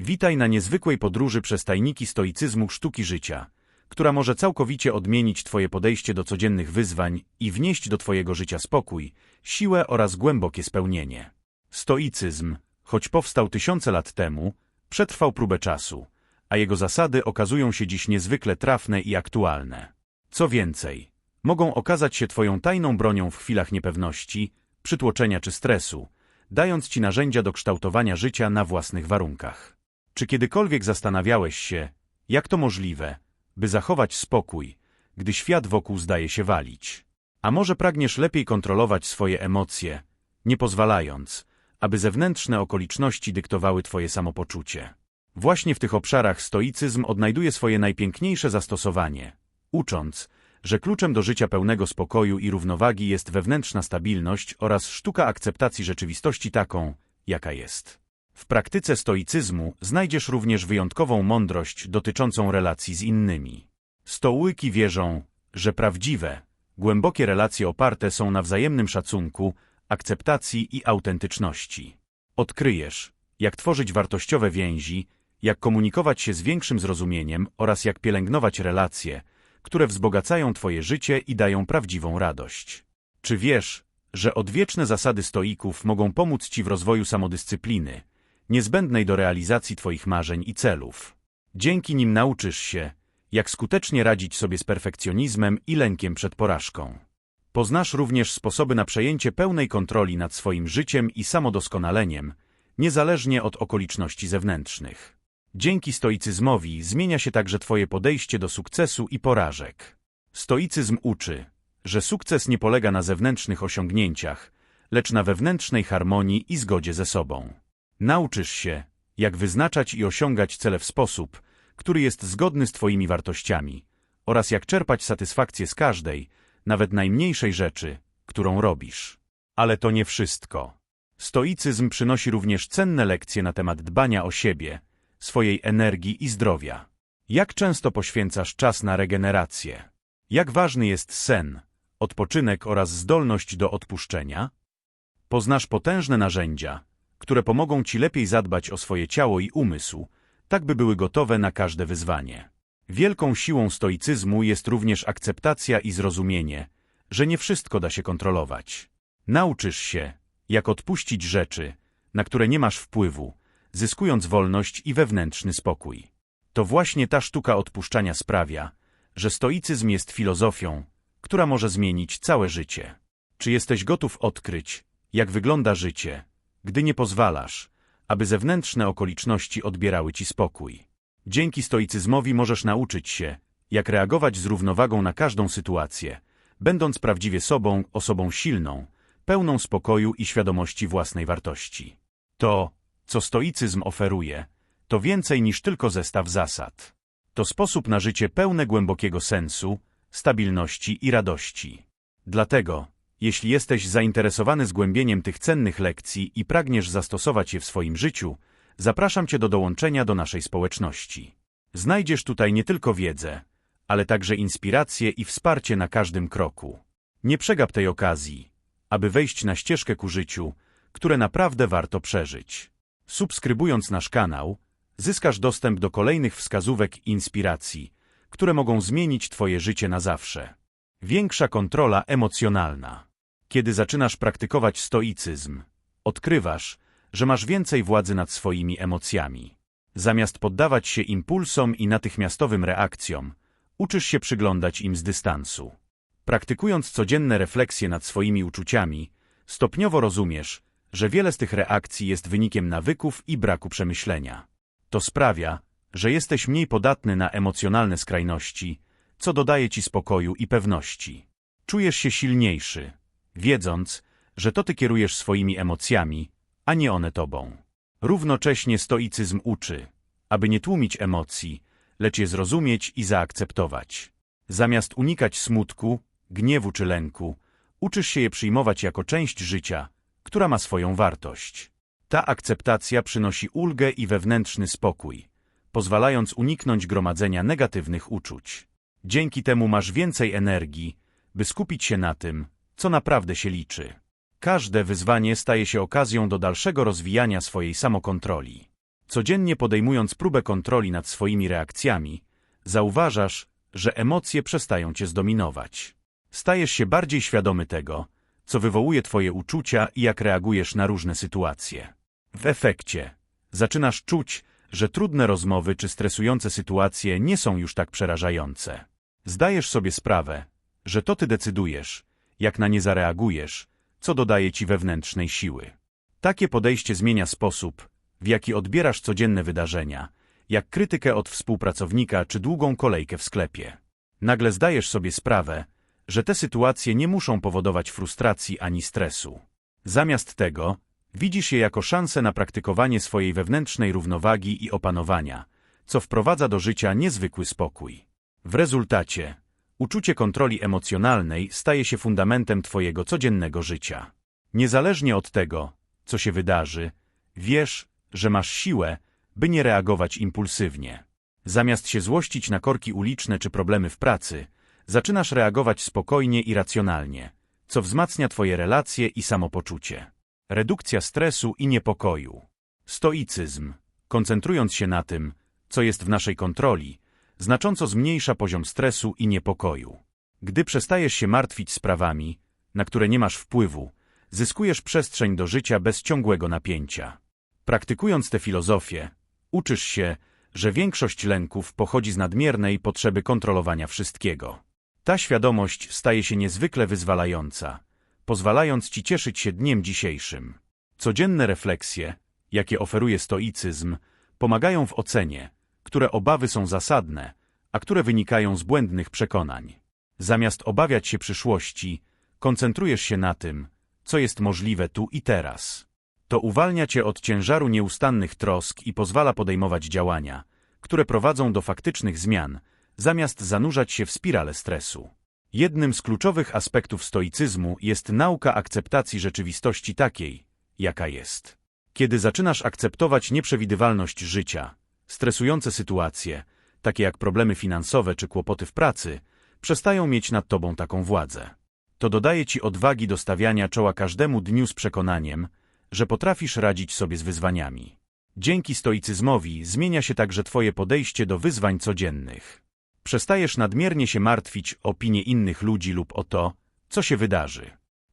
Witaj na niezwykłej podróży przez tajniki stoicyzmu sztuki życia, która może całkowicie odmienić Twoje podejście do codziennych wyzwań i wnieść do Twojego życia spokój, siłę oraz głębokie spełnienie. Stoicyzm, choć powstał tysiące lat temu, przetrwał próbę czasu, a jego zasady okazują się dziś niezwykle trafne i aktualne. Co więcej, mogą okazać się Twoją tajną bronią w chwilach niepewności, przytłoczenia czy stresu, dając Ci narzędzia do kształtowania życia na własnych warunkach. Czy kiedykolwiek zastanawiałeś się, jak to możliwe, by zachować spokój, gdy świat wokół zdaje się walić? A może pragniesz lepiej kontrolować swoje emocje, nie pozwalając, aby zewnętrzne okoliczności dyktowały Twoje samopoczucie? Właśnie w tych obszarach stoicyzm odnajduje swoje najpiękniejsze zastosowanie, ucząc, że kluczem do życia pełnego spokoju i równowagi jest wewnętrzna stabilność oraz sztuka akceptacji rzeczywistości taką, jaka jest. W praktyce stoicyzmu znajdziesz również wyjątkową mądrość dotyczącą relacji z innymi. Stołyki wierzą, że prawdziwe, głębokie relacje oparte są na wzajemnym szacunku, akceptacji i autentyczności. Odkryjesz, jak tworzyć wartościowe więzi, jak komunikować się z większym zrozumieniem oraz jak pielęgnować relacje, które wzbogacają Twoje życie i dają prawdziwą radość. Czy wiesz, że odwieczne zasady stoików mogą pomóc Ci w rozwoju samodyscypliny, niezbędnej do realizacji Twoich marzeń i celów? Dzięki nim nauczysz się, jak skutecznie radzić sobie z perfekcjonizmem i lękiem przed porażką. Poznasz również sposoby na przejęcie pełnej kontroli nad swoim życiem i samodoskonaleniem, niezależnie od okoliczności zewnętrznych. Dzięki stoicyzmowi zmienia się także Twoje podejście do sukcesu i porażek. Stoicyzm uczy, że sukces nie polega na zewnętrznych osiągnięciach, lecz na wewnętrznej harmonii i zgodzie ze sobą. Nauczysz się, jak wyznaczać i osiągać cele w sposób, który jest zgodny z Twoimi wartościami, oraz jak czerpać satysfakcję z każdej, nawet najmniejszej rzeczy, którą robisz. Ale to nie wszystko. Stoicyzm przynosi również cenne lekcje na temat dbania o siebie, swojej energii i zdrowia. Jak często poświęcasz czas na regenerację? Jak ważny jest sen, odpoczynek oraz zdolność do odpuszczenia? Poznasz potężne narzędzia, które pomogą Ci lepiej zadbać o swoje ciało i umysł, tak by były gotowe na każde wyzwanie. Wielką siłą stoicyzmu jest również akceptacja i zrozumienie, że nie wszystko da się kontrolować. Nauczysz się, jak odpuścić rzeczy, na które nie masz wpływu, zyskując wolność i wewnętrzny spokój. To właśnie ta sztuka odpuszczania sprawia, że stoicyzm jest filozofią, która może zmienić całe życie. Czy jesteś gotów odkryć, jak wygląda życie, gdy nie pozwalasz, aby zewnętrzne okoliczności odbierały ci spokój? Dzięki stoicyzmowi możesz nauczyć się, jak reagować z równowagą na każdą sytuację, będąc prawdziwie sobą, osobą silną, pełną spokoju i świadomości własnej wartości. To, co stoicyzm oferuje, to więcej niż tylko zestaw zasad. To sposób na życie pełne głębokiego sensu, stabilności i radości. Dlatego, jeśli jesteś zainteresowany zgłębieniem tych cennych lekcji i pragniesz zastosować je w swoim życiu, zapraszam Cię do dołączenia do naszej społeczności. Znajdziesz tutaj nie tylko wiedzę, ale także inspiracje i wsparcie na każdym kroku. Nie przegap tej okazji, aby wejść na ścieżkę ku życiu, które naprawdę warto przeżyć. Subskrybując nasz kanał, zyskasz dostęp do kolejnych wskazówek i inspiracji, które mogą zmienić Twoje życie na zawsze. Większa kontrola emocjonalna. Kiedy zaczynasz praktykować stoicyzm, odkrywasz, że masz więcej władzy nad swoimi emocjami. Zamiast poddawać się impulsom i natychmiastowym reakcjom, uczysz się przyglądać im z dystansu. Praktykując codzienne refleksje nad swoimi uczuciami, stopniowo rozumiesz, że wiele z tych reakcji jest wynikiem nawyków i braku przemyślenia. To sprawia, że jesteś mniej podatny na emocjonalne skrajności, co dodaje ci spokoju i pewności. Czujesz się silniejszy, wiedząc, że to ty kierujesz swoimi emocjami, a nie one tobą. Równocześnie stoicyzm uczy, aby nie tłumić emocji, lecz je zrozumieć i zaakceptować. Zamiast unikać smutku, gniewu czy lęku, uczysz się je przyjmować jako część życia, która ma swoją wartość. Ta akceptacja przynosi ulgę i wewnętrzny spokój, pozwalając uniknąć gromadzenia negatywnych uczuć. Dzięki temu masz więcej energii, by skupić się na tym, co naprawdę się liczy. Każde wyzwanie staje się okazją do dalszego rozwijania swojej samokontroli. Codziennie podejmując próbę kontroli nad swoimi reakcjami, zauważasz, że emocje przestają cię zdominować. Stajesz się bardziej świadomy tego, co wywołuje twoje uczucia i jak reagujesz na różne sytuacje. W efekcie zaczynasz czuć, że trudne rozmowy czy stresujące sytuacje nie są już tak przerażające. Zdajesz sobie sprawę, że to ty decydujesz, jak na nie zareagujesz, co dodaje ci wewnętrznej siły. Takie podejście zmienia sposób, w jaki odbierasz codzienne wydarzenia, jak krytykę od współpracownika czy długą kolejkę w sklepie. Nagle zdajesz sobie sprawę, że te sytuacje nie muszą powodować frustracji ani stresu. Zamiast tego, widzisz je jako szansę na praktykowanie swojej wewnętrznej równowagi i opanowania, co wprowadza do życia niezwykły spokój. W rezultacie, uczucie kontroli emocjonalnej staje się fundamentem Twojego codziennego życia. Niezależnie od tego, co się wydarzy, wiesz, że masz siłę, by nie reagować impulsywnie. Zamiast się złościć na korki uliczne czy problemy w pracy, zaczynasz reagować spokojnie i racjonalnie, co wzmacnia Twoje relacje i samopoczucie. Redukcja stresu i niepokoju. Stoicyzm, koncentrując się na tym, co jest w naszej kontroli, znacząco zmniejsza poziom stresu i niepokoju. Gdy przestajesz się martwić sprawami, na które nie masz wpływu, zyskujesz przestrzeń do życia bez ciągłego napięcia. Praktykując tę filozofię, uczysz się, że większość lęków pochodzi z nadmiernej potrzeby kontrolowania wszystkiego. Ta świadomość staje się niezwykle wyzwalająca, pozwalając ci cieszyć się dniem dzisiejszym. Codzienne refleksje, jakie oferuje stoicyzm, pomagają w ocenie, które obawy są zasadne, a które wynikają z błędnych przekonań. Zamiast obawiać się przyszłości, koncentrujesz się na tym, co jest możliwe tu i teraz. To uwalnia cię od ciężaru nieustannych trosk i pozwala podejmować działania, które prowadzą do faktycznych zmian, zamiast zanurzać się w spirale stresu. Jednym z kluczowych aspektów stoicyzmu jest nauka akceptacji rzeczywistości takiej, jaka jest. Kiedy zaczynasz akceptować nieprzewidywalność życia, stresujące sytuacje, takie jak problemy finansowe czy kłopoty w pracy, przestają mieć nad tobą taką władzę. To dodaje ci odwagi do stawiania czoła każdemu dniu z przekonaniem, że potrafisz radzić sobie z wyzwaniami. Dzięki stoicyzmowi zmienia się także twoje podejście do wyzwań codziennych. Przestajesz nadmiernie się martwić o opinie innych ludzi lub o to, co się wydarzy.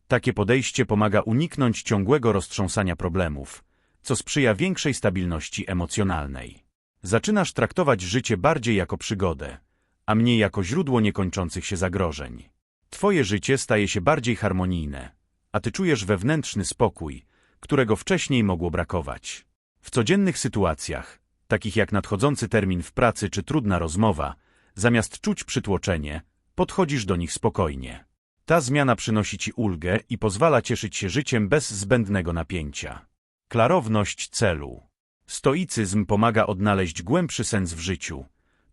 Takie podejście pomaga uniknąć ciągłego roztrząsania problemów, co sprzyja większej stabilności emocjonalnej. Zaczynasz traktować życie bardziej jako przygodę, a mniej jako źródło niekończących się zagrożeń. Twoje życie staje się bardziej harmonijne, a ty czujesz wewnętrzny spokój, którego wcześniej mogło brakować. W codziennych sytuacjach, takich jak nadchodzący termin w pracy czy trudna rozmowa, zamiast czuć przytłoczenie, podchodzisz do nich spokojnie. Ta zmiana przynosi ci ulgę i pozwala cieszyć się życiem bez zbędnego napięcia. Klarowność celu. Stoicyzm pomaga odnaleźć głębszy sens w życiu,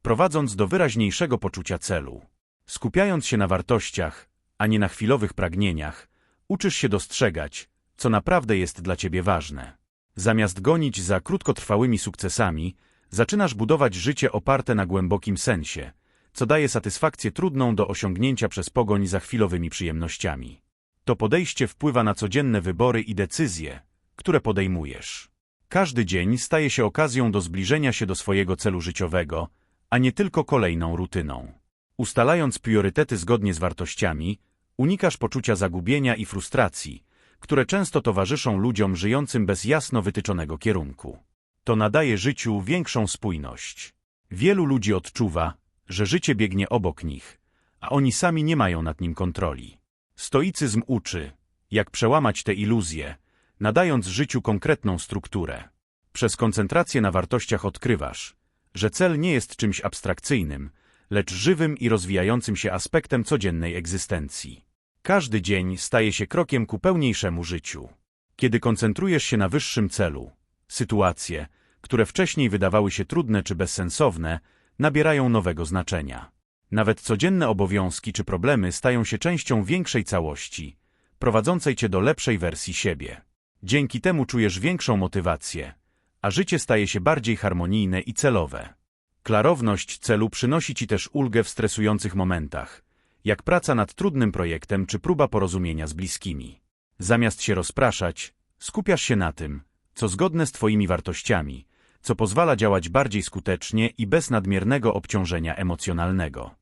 prowadząc do wyraźniejszego poczucia celu. Skupiając się na wartościach, a nie na chwilowych pragnieniach, uczysz się dostrzegać, co naprawdę jest dla ciebie ważne. Zamiast gonić za krótkotrwałymi sukcesami, zaczynasz budować życie oparte na głębokim sensie, co daje satysfakcję trudną do osiągnięcia przez pogoń za chwilowymi przyjemnościami. To podejście wpływa na codzienne wybory i decyzje, które podejmujesz. Każdy dzień staje się okazją do zbliżenia się do swojego celu życiowego, a nie tylko kolejną rutyną. Ustalając priorytety zgodnie z wartościami, unikasz poczucia zagubienia i frustracji, które często towarzyszą ludziom żyjącym bez jasno wytyczonego kierunku. To nadaje życiu większą spójność. Wielu ludzi odczuwa, że życie biegnie obok nich, a oni sami nie mają nad nim kontroli. Stoicyzm uczy, jak przełamać te iluzje, nadając życiu konkretną strukturę. Przez koncentrację na wartościach odkrywasz, że cel nie jest czymś abstrakcyjnym, lecz żywym i rozwijającym się aspektem codziennej egzystencji. Każdy dzień staje się krokiem ku pełniejszemu życiu. Kiedy koncentrujesz się na wyższym celu, sytuacje, które wcześniej wydawały się trudne czy bezsensowne, nabierają nowego znaczenia. Nawet codzienne obowiązki czy problemy stają się częścią większej całości, prowadzącej cię do lepszej wersji siebie. Dzięki temu czujesz większą motywację, a życie staje się bardziej harmonijne i celowe. Klarowność celu przynosi ci też ulgę w stresujących momentach, jak praca nad trudnym projektem czy próba porozumienia z bliskimi. Zamiast się rozpraszać, skupiasz się na tym, co zgodne z Twoimi wartościami, co pozwala działać bardziej skutecznie i bez nadmiernego obciążenia emocjonalnego.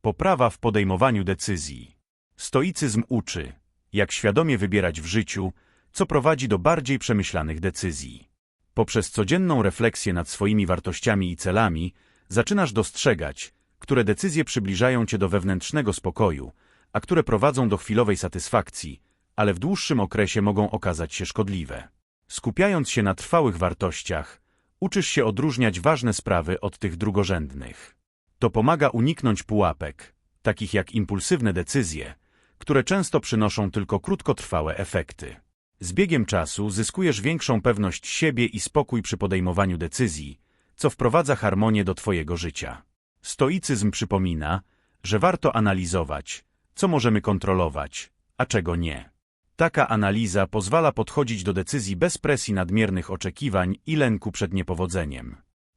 Poprawa w podejmowaniu decyzji. Stoicyzm uczy, jak świadomie wybierać w życiu, co prowadzi do bardziej przemyślanych decyzji. Poprzez codzienną refleksję nad swoimi wartościami i celami zaczynasz dostrzegać, które decyzje przybliżają cię do wewnętrznego spokoju, a które prowadzą do chwilowej satysfakcji, ale w dłuższym okresie mogą okazać się szkodliwe. Skupiając się na trwałych wartościach, uczysz się odróżniać ważne sprawy od tych drugorzędnych. To pomaga uniknąć pułapek, takich jak impulsywne decyzje, które często przynoszą tylko krótkotrwałe efekty. Z biegiem czasu zyskujesz większą pewność siebie i spokój przy podejmowaniu decyzji, co wprowadza harmonię do Twojego życia. Stoicyzm przypomina, że warto analizować, co możemy kontrolować, a czego nie. Taka analiza pozwala podchodzić do decyzji bez presji nadmiernych oczekiwań i lęku przed niepowodzeniem.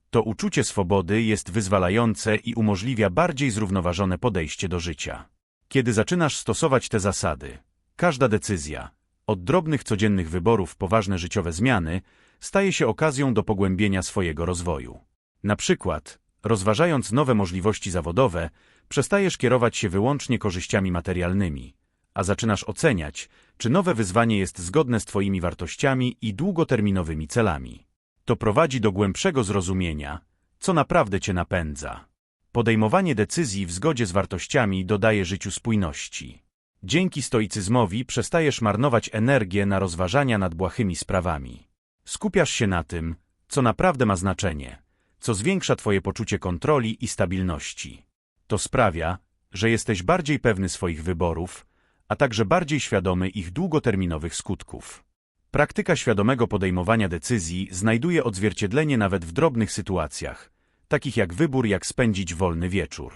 To uczucie swobody jest wyzwalające i umożliwia bardziej zrównoważone podejście do życia. Kiedy zaczynasz stosować te zasady, każda decyzja, od drobnych codziennych wyborów po ważne życiowe zmiany, staje się okazją do pogłębienia swojego rozwoju. Na przykład, rozważając nowe możliwości zawodowe, przestajesz kierować się wyłącznie korzyściami materialnymi, a zaczynasz oceniać, czy nowe wyzwanie jest zgodne z Twoimi wartościami i długoterminowymi celami. To prowadzi do głębszego zrozumienia, co naprawdę Cię napędza. Podejmowanie decyzji w zgodzie z wartościami dodaje życiu spójności. Dzięki stoicyzmowi przestajesz marnować energię na rozważania nad błahymi sprawami. Skupiasz się na tym, co naprawdę ma znaczenie, co zwiększa Twoje poczucie kontroli i stabilności. To sprawia, że jesteś bardziej pewny swoich wyborów, a także bardziej świadomy ich długoterminowych skutków. Praktyka świadomego podejmowania decyzji znajduje odzwierciedlenie nawet w drobnych sytuacjach, takich jak wybór, jak spędzić wolny wieczór.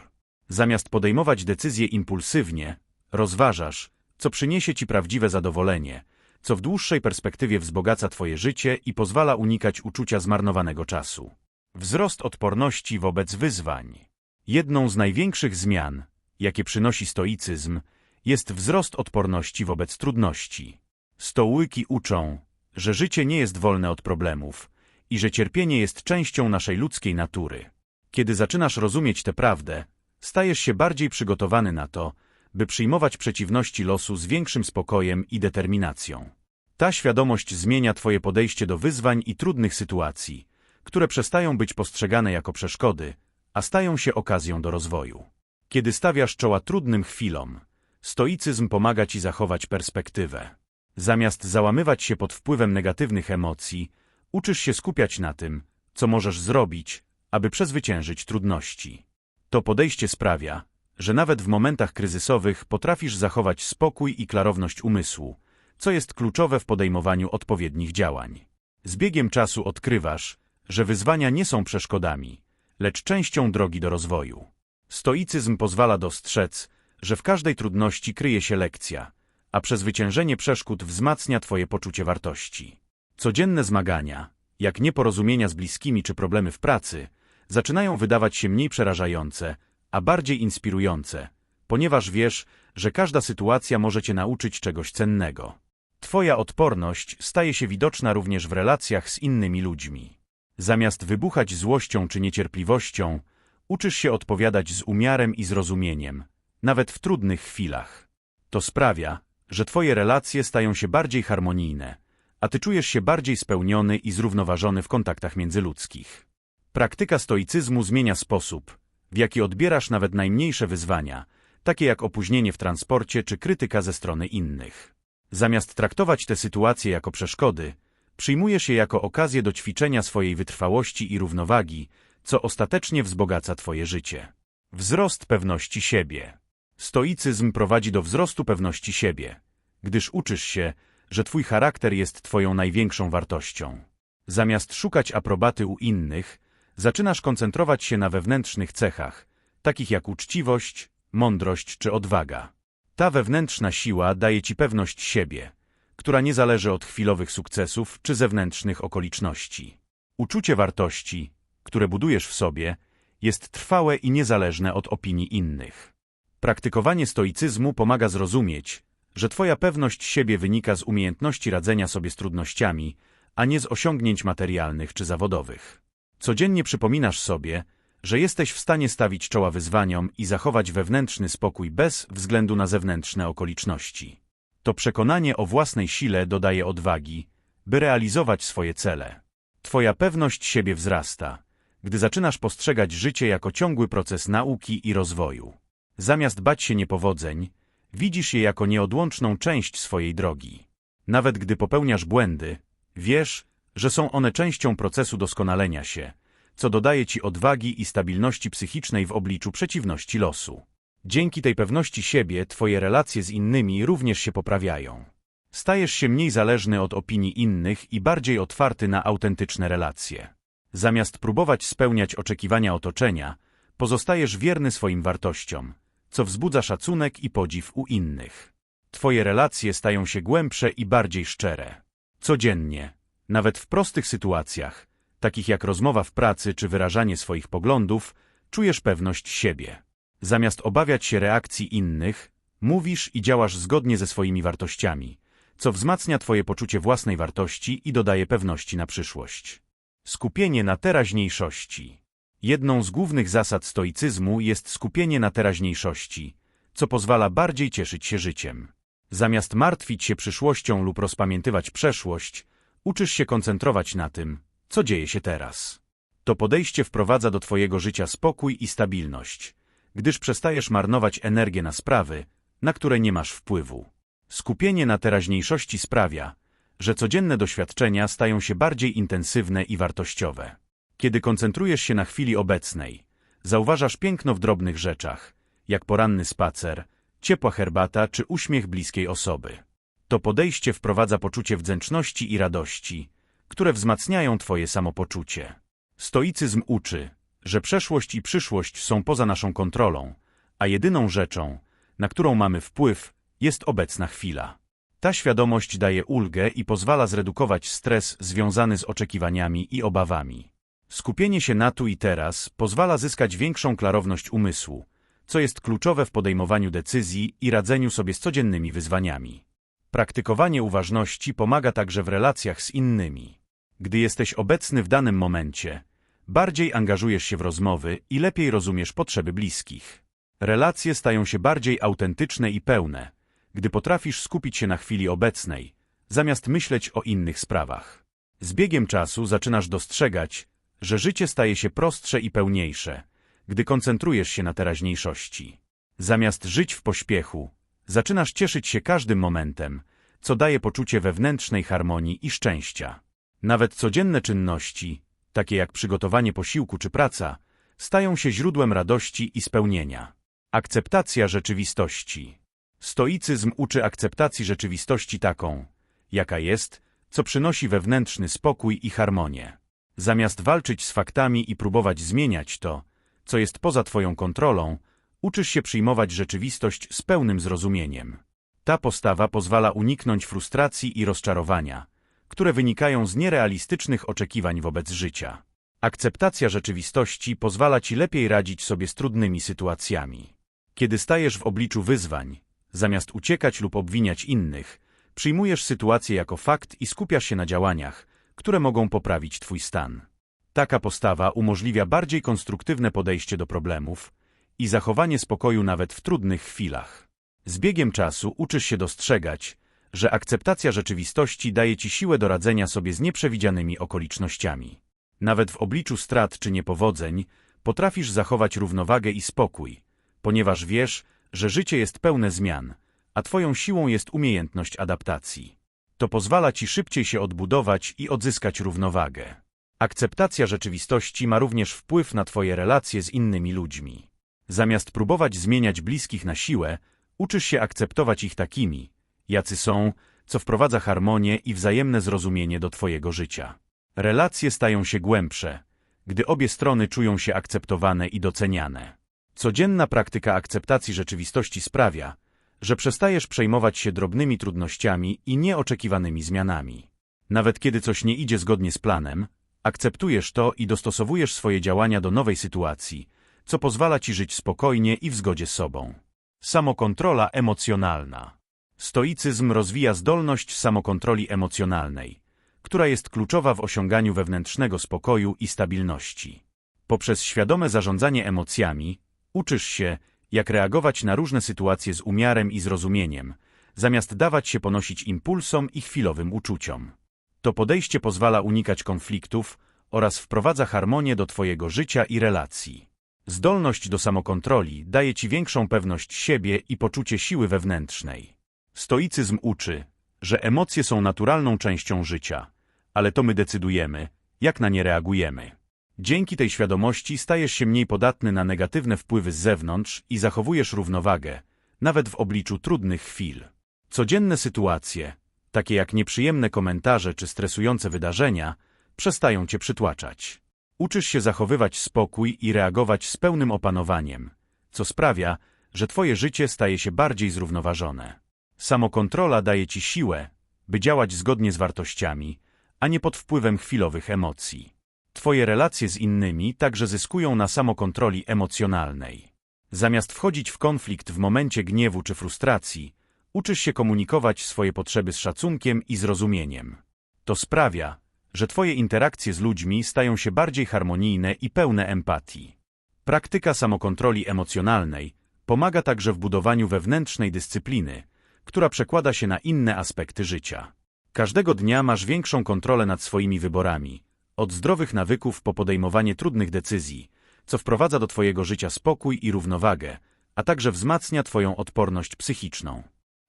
Zamiast podejmować decyzje impulsywnie, rozważasz, co przyniesie ci prawdziwe zadowolenie, co w dłuższej perspektywie wzbogaca twoje życie i pozwala unikać uczucia zmarnowanego czasu. Wzrost odporności wobec wyzwań. Jedną z największych zmian, jakie przynosi stoicyzm, jest wzrost odporności wobec trudności. Stołyki uczą, że życie nie jest wolne od problemów i że cierpienie jest częścią naszej ludzkiej natury. Kiedy zaczynasz rozumieć tę prawdę, stajesz się bardziej przygotowany na to, by przyjmować przeciwności losu z większym spokojem i determinacją. Ta świadomość zmienia Twoje podejście do wyzwań i trudnych sytuacji, które przestają być postrzegane jako przeszkody, a stają się okazją do rozwoju. Kiedy stawiasz czoła trudnym chwilom, stoicyzm pomaga Ci zachować perspektywę. Zamiast załamywać się pod wpływem negatywnych emocji, uczysz się skupiać na tym, co możesz zrobić, aby przezwyciężyć trudności. To podejście sprawia, że nawet w momentach kryzysowych potrafisz zachować spokój i klarowność umysłu, co jest kluczowe w podejmowaniu odpowiednich działań. Z biegiem czasu odkrywasz, że wyzwania nie są przeszkodami, lecz częścią drogi do rozwoju. Stoicyzm pozwala dostrzec, że w każdej trudności kryje się lekcja, a przezwyciężenie przeszkód wzmacnia Twoje poczucie wartości. Codzienne zmagania, jak nieporozumienia z bliskimi czy problemy w pracy, zaczynają wydawać się mniej przerażające, a bardziej inspirujące, ponieważ wiesz, że każda sytuacja może Cię nauczyć czegoś cennego. Twoja odporność staje się widoczna również w relacjach z innymi ludźmi. Zamiast wybuchać złością czy niecierpliwością, uczysz się odpowiadać z umiarem i zrozumieniem, nawet w trudnych chwilach. To sprawia, że Twoje relacje stają się bardziej harmonijne, a Ty czujesz się bardziej spełniony i zrównoważony w kontaktach międzyludzkich. Praktyka stoicyzmu zmienia sposób, w jaki odbierasz nawet najmniejsze wyzwania, takie jak opóźnienie w transporcie czy krytyka ze strony innych. Zamiast traktować te sytuacje jako przeszkody, przyjmujesz je jako okazję do ćwiczenia swojej wytrwałości i równowagi, co ostatecznie wzbogaca Twoje życie. Wzrost pewności siebie. Stoicyzm prowadzi do wzrostu pewności siebie, gdyż uczysz się, że Twój charakter jest Twoją największą wartością. Zamiast szukać aprobaty u innych, zaczynasz koncentrować się na wewnętrznych cechach, takich jak uczciwość, mądrość czy odwaga. Ta wewnętrzna siła daje Ci pewność siebie, która nie zależy od chwilowych sukcesów czy zewnętrznych okoliczności. Uczucie wartości, które budujesz w sobie, jest trwałe i niezależne od opinii innych. Praktykowanie stoicyzmu pomaga zrozumieć, że Twoja pewność siebie wynika z umiejętności radzenia sobie z trudnościami, a nie z osiągnięć materialnych czy zawodowych. Codziennie przypominasz sobie, że jesteś w stanie stawić czoła wyzwaniom i zachować wewnętrzny spokój bez względu na zewnętrzne okoliczności. To przekonanie o własnej sile dodaje odwagi, by realizować swoje cele. Twoja pewność siebie wzrasta, gdy zaczynasz postrzegać życie jako ciągły proces nauki i rozwoju. Zamiast bać się niepowodzeń, widzisz je jako nieodłączną część swojej drogi. Nawet gdy popełniasz błędy, wiesz, że są one częścią procesu doskonalenia się, co dodaje ci odwagi i stabilności psychicznej w obliczu przeciwności losu. Dzięki tej pewności siebie twoje relacje z innymi również się poprawiają. Stajesz się mniej zależny od opinii innych i bardziej otwarty na autentyczne relacje. Zamiast próbować spełniać oczekiwania otoczenia, pozostajesz wierny swoim wartościom, co wzbudza szacunek i podziw u innych. Twoje relacje stają się głębsze i bardziej szczere. Codziennie, nawet w prostych sytuacjach, takich jak rozmowa w pracy czy wyrażanie swoich poglądów, czujesz pewność siebie. Zamiast obawiać się reakcji innych, mówisz i działasz zgodnie ze swoimi wartościami, co wzmacnia Twoje poczucie własnej wartości i dodaje pewności na przyszłość. Skupienie na teraźniejszości. Jedną z głównych zasad stoicyzmu jest skupienie na teraźniejszości, co pozwala bardziej cieszyć się życiem. Zamiast martwić się przyszłością lub rozpamiętywać przeszłość, uczysz się koncentrować na tym, co dzieje się teraz. To podejście wprowadza do Twojego życia spokój i stabilność, gdyż przestajesz marnować energię na sprawy, na które nie masz wpływu. Skupienie na teraźniejszości sprawia, że codzienne doświadczenia stają się bardziej intensywne i wartościowe. Kiedy koncentrujesz się na chwili obecnej, zauważasz piękno w drobnych rzeczach, jak poranny spacer, ciepła herbata czy uśmiech bliskiej osoby. To podejście wprowadza poczucie wdzięczności i radości, które wzmacniają Twoje samopoczucie. Stoicyzm uczy, że przeszłość i przyszłość są poza naszą kontrolą, a jedyną rzeczą, na którą mamy wpływ, jest obecna chwila. Ta świadomość daje ulgę i pozwala zredukować stres związany z oczekiwaniami i obawami. Skupienie się na tu i teraz pozwala zyskać większą klarowność umysłu, co jest kluczowe w podejmowaniu decyzji i radzeniu sobie z codziennymi wyzwaniami. Praktykowanie uważności pomaga także w relacjach z innymi. Gdy jesteś obecny w danym momencie, bardziej angażujesz się w rozmowy i lepiej rozumiesz potrzeby bliskich. Relacje stają się bardziej autentyczne i pełne, gdy potrafisz skupić się na chwili obecnej, zamiast myśleć o innych sprawach. Z biegiem czasu zaczynasz dostrzegać, że życie staje się prostsze i pełniejsze, gdy koncentrujesz się na teraźniejszości. Zamiast żyć w pośpiechu, zaczynasz cieszyć się każdym momentem, co daje poczucie wewnętrznej harmonii i szczęścia. Nawet codzienne czynności, takie jak przygotowanie posiłku czy praca, stają się źródłem radości i spełnienia. Akceptacja rzeczywistości. Stoicyzm uczy akceptacji rzeczywistości taką, jaka jest, co przynosi wewnętrzny spokój i harmonię. Zamiast walczyć z faktami i próbować zmieniać to, co jest poza Twoją kontrolą, uczysz się przyjmować rzeczywistość z pełnym zrozumieniem. Ta postawa pozwala uniknąć frustracji i rozczarowania, które wynikają z nierealistycznych oczekiwań wobec życia. Akceptacja rzeczywistości pozwala Ci lepiej radzić sobie z trudnymi sytuacjami. Kiedy stajesz w obliczu wyzwań, zamiast uciekać lub obwiniać innych, przyjmujesz sytuację jako fakt i skupiasz się na działaniach, które mogą poprawić Twój stan. Taka postawa umożliwia bardziej konstruktywne podejście do problemów i zachowanie spokoju nawet w trudnych chwilach. Z biegiem czasu uczysz się dostrzegać, że akceptacja rzeczywistości daje Ci siłę do radzenia sobie z nieprzewidzianymi okolicznościami. Nawet w obliczu strat czy niepowodzeń potrafisz zachować równowagę i spokój, ponieważ wiesz, że życie jest pełne zmian, a Twoją siłą jest umiejętność adaptacji. To pozwala Ci szybciej się odbudować i odzyskać równowagę. Akceptacja rzeczywistości ma również wpływ na Twoje relacje z innymi ludźmi. Zamiast próbować zmieniać bliskich na siłę, uczysz się akceptować ich takimi, jacy są, co wprowadza harmonię i wzajemne zrozumienie do Twojego życia. Relacje stają się głębsze, gdy obie strony czują się akceptowane i doceniane. Codzienna praktyka akceptacji rzeczywistości sprawia, że przestajesz przejmować się drobnymi trudnościami i nieoczekiwanymi zmianami. Nawet kiedy coś nie idzie zgodnie z planem, akceptujesz to i dostosowujesz swoje działania do nowej sytuacji, co pozwala ci żyć spokojnie i w zgodzie z sobą. Samokontrola emocjonalna. Stoicyzm rozwija zdolność samokontroli emocjonalnej, która jest kluczowa w osiąganiu wewnętrznego spokoju i stabilności. Poprzez świadome zarządzanie emocjami uczysz się, jak reagować na różne sytuacje z umiarem i zrozumieniem, zamiast dawać się ponosić impulsom i chwilowym uczuciom. To podejście pozwala unikać konfliktów oraz wprowadza harmonię do Twojego życia i relacji. Zdolność do samokontroli daje Ci większą pewność siebie i poczucie siły wewnętrznej. Stoicyzm uczy, że emocje są naturalną częścią życia, ale to my decydujemy, jak na nie reagujemy. Dzięki tej świadomości stajesz się mniej podatny na negatywne wpływy z zewnątrz i zachowujesz równowagę, nawet w obliczu trudnych chwil. Codzienne sytuacje, takie jak nieprzyjemne komentarze czy stresujące wydarzenia, przestają cię przytłaczać. Uczysz się zachowywać spokój i reagować z pełnym opanowaniem, co sprawia, że twoje życie staje się bardziej zrównoważone. Samokontrola daje ci siłę, by działać zgodnie z wartościami, a nie pod wpływem chwilowych emocji. Twoje relacje z innymi także zyskują na samokontroli emocjonalnej. Zamiast wchodzić w konflikt w momencie gniewu czy frustracji, uczysz się komunikować swoje potrzeby z szacunkiem i zrozumieniem. To sprawia, że Twoje interakcje z ludźmi stają się bardziej harmonijne i pełne empatii. Praktyka samokontroli emocjonalnej pomaga także w budowaniu wewnętrznej dyscypliny, która przekłada się na inne aspekty życia. Każdego dnia masz większą kontrolę nad swoimi wyborami, od zdrowych nawyków po podejmowanie trudnych decyzji, co wprowadza do Twojego życia spokój i równowagę, a także wzmacnia Twoją odporność psychiczną.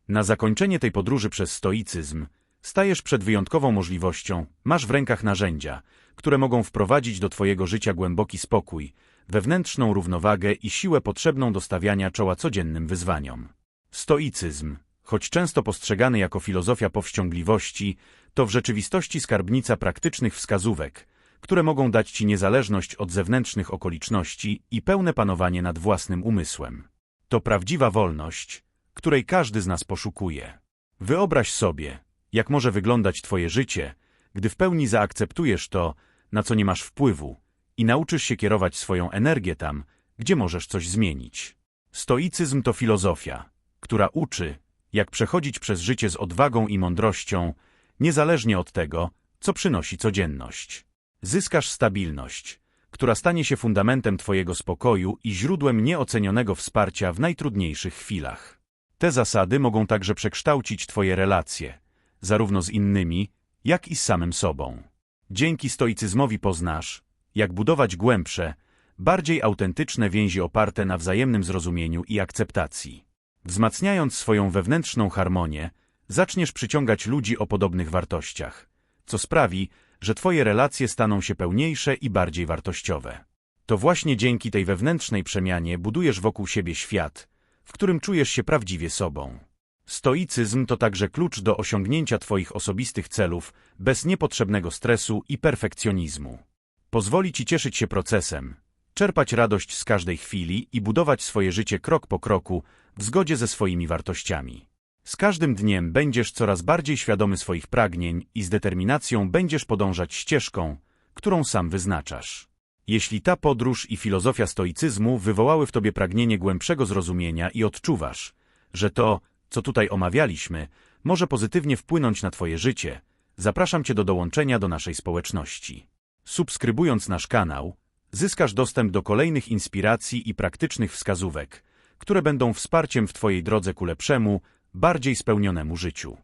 Na zakończenie tej podróży przez stoicyzm stajesz przed wyjątkową możliwością, masz w rękach narzędzia, które mogą wprowadzić do Twojego życia głęboki spokój, wewnętrzną równowagę i siłę potrzebną do stawiania czoła codziennym wyzwaniom. Stoicyzm, choć często postrzegany jako filozofia powściągliwości, to w rzeczywistości skarbnica praktycznych wskazówek, które mogą dać Ci niezależność od zewnętrznych okoliczności i pełne panowanie nad własnym umysłem. To prawdziwa wolność, której każdy z nas poszukuje. Wyobraź sobie, jak może wyglądać Twoje życie, gdy w pełni zaakceptujesz to, na co nie masz wpływu i nauczysz się kierować swoją energię tam, gdzie możesz coś zmienić. Stoicyzm to filozofia, która uczy, jak przechodzić przez życie z odwagą i mądrością, niezależnie od tego, co przynosi codzienność. Zyskasz stabilność, która stanie się fundamentem Twojego spokoju i źródłem nieocenionego wsparcia w najtrudniejszych chwilach. Te zasady mogą także przekształcić Twoje relacje, zarówno z innymi, jak i z samym sobą. Dzięki stoicyzmowi poznasz, jak budować głębsze, bardziej autentyczne więzi oparte na wzajemnym zrozumieniu i akceptacji. Wzmacniając swoją wewnętrzną harmonię, zaczniesz przyciągać ludzi o podobnych wartościach, co sprawi, że Twoje relacje staną się pełniejsze i bardziej wartościowe. To właśnie dzięki tej wewnętrznej przemianie budujesz wokół siebie świat, w którym czujesz się prawdziwie sobą. Stoicyzm to także klucz do osiągnięcia Twoich osobistych celów bez niepotrzebnego stresu i perfekcjonizmu. Pozwoli Ci cieszyć się procesem, czerpać radość z każdej chwili i budować swoje życie krok po kroku w zgodzie ze swoimi wartościami. Z każdym dniem będziesz coraz bardziej świadomy swoich pragnień i z determinacją będziesz podążać ścieżką, którą sam wyznaczasz. Jeśli ta podróż i filozofia stoicyzmu wywołały w tobie pragnienie głębszego zrozumienia i odczuwasz, że to, co tutaj omawialiśmy, może pozytywnie wpłynąć na twoje życie, zapraszam cię do dołączenia do naszej społeczności. Subskrybując nasz kanał, zyskasz dostęp do kolejnych inspiracji i praktycznych wskazówek, które będą wsparciem w twojej drodze ku lepszemu, bardziej spełnionemu życiu.